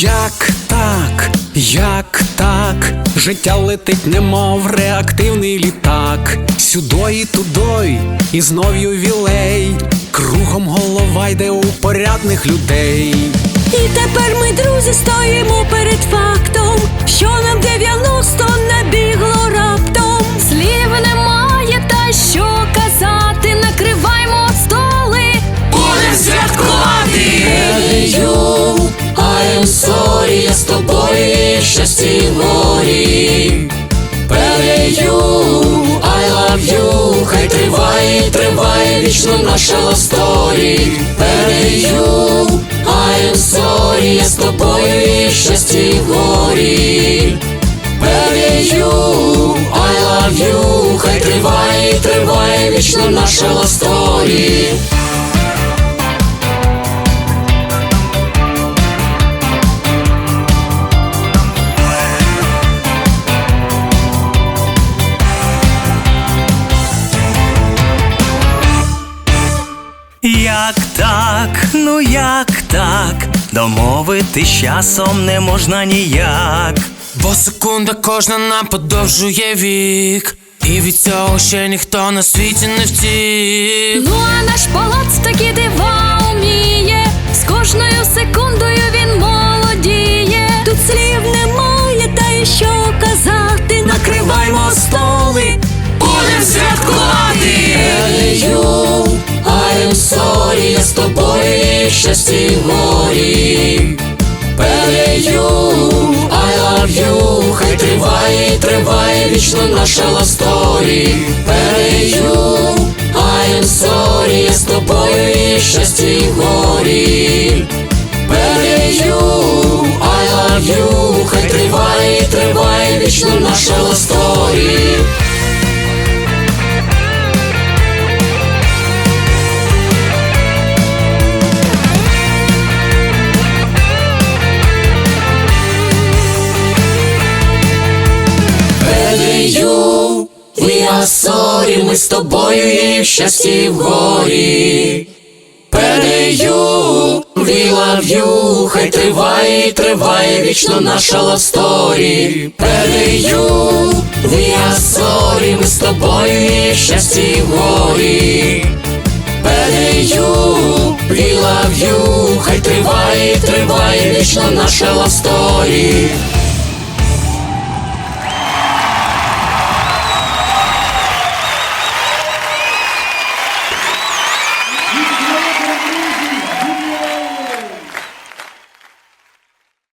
Як так, як так, життя летить, немов реактивний літак, сюдой і тудой, і знов ювілей, кругом голова йде у порядних людей. І тепер ми, друзі, стоїмо я з тобою щасті горі. You, I love you, хай триває, триває вічно наша love story. I am sorry, я з тобою щасті горі. You, I love you, хай триває, триває вічно наша love Як так, ну як так, домовити з часом не можна ніяк. Бо секунда кожна нам подовжує вік, і від цього ще ніхто на світі не втік. Ну а наш палац такі дива уміє, з кожною секундою він молодіє. Тут слів немає, та й що казати, накриваймо столи. Щасті горі. You, I love you, хай триває, триває вічно наша story. You, I am sorry, я з тобою щасті горі. You, I love you, хай триває, триває вічно наша love we are sorry, ми з тобою і в щасті в горі. You, we love хай триває, триває вічно наша story. You, we are ми з тобою і в щасті в горі. You, we love you, хай триває, триває вічно наша story.